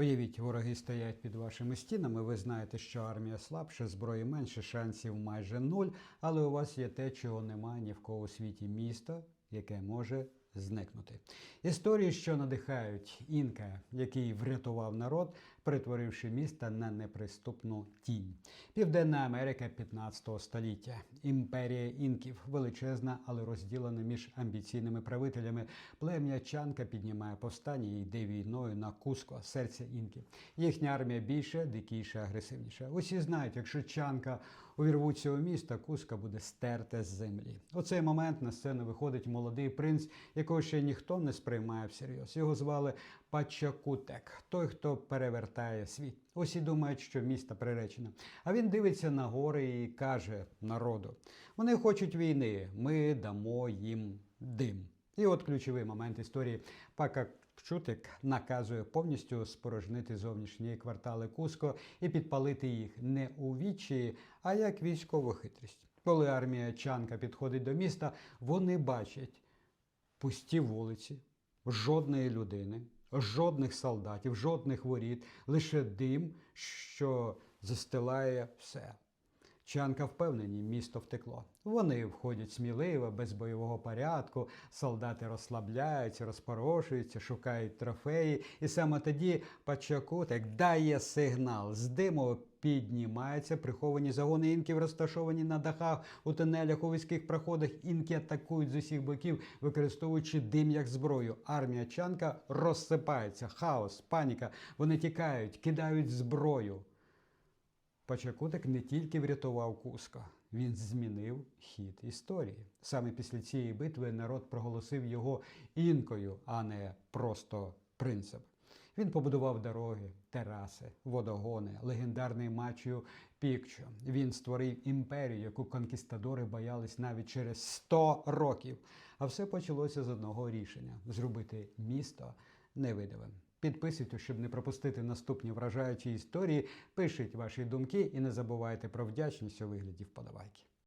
Уявіть, вороги стоять під вашими стінами. Ви знаєте, що армія слабша, зброї менше, шансів майже нуль. Але у вас є те, чого немає ні в кого у світі місто, яке може зникнути. Історії, що надихають інка, який врятував народ, перетворивши місто на неприступну тінь. Південна Америка 15 століття. Імперія інків величезна, але розділена між амбіційними правителями. Плем'я Чанка піднімає повстання і йде війною на Куско, серце інків. Їхня армія більша, дикіша, агресивніша. Усі знають, якщо Чанка увірвуться у місто, Куска буде стерте з землі. У цей момент на сцену виходить молодий принц, якого ще ніхто не сприймає всерйоз. Його звали Пачакутек, той, хто перевертає світ. Усі думають, що місто приречено. А він дивиться на гори і каже народу: вони хочуть війни, ми дамо їм дим. І от ключовий момент історії Пака Чутик наказує повністю спорожнити зовнішні квартали Куско і підпалити їх не у вічі, а як військову хитрість. Коли армія Чанка підходить до міста, вони бачать пусті вулиці, жодної людини, жодних солдатів, жодних воріт, лише дим, що застилає все. Чанка впевнені, місто втекло. Вони входять сміливо, без бойового порядку, солдати розслабляються, розпорошуються, шукають трофеї. І саме тоді Пачакутек дає сигнал. З диму піднімаються приховані загони інків, розташовані на дахах, у тунелях, у вузьких проходах. Інки атакують з усіх боків, використовуючи дим як зброю. Армія Чанка розсипається, хаос, паніка. Вони тікають, кидають зброю. Пачакутик не тільки врятував Куска, він змінив хід історії. Саме після цієї битви народ проголосив його інкою, а не просто принцем. Він побудував дороги, тераси, водогони, легендарний мачу Пікчо. Він створив імперію, яку конкістадори боялись навіть через 100 років. А все почалося з одного рішення зробити місто невидимим. Підписуйтесь, щоб не пропустити наступні вражаючі історії. Пишіть ваші думки і не забувайте про вдячність у вигляді вподобайки.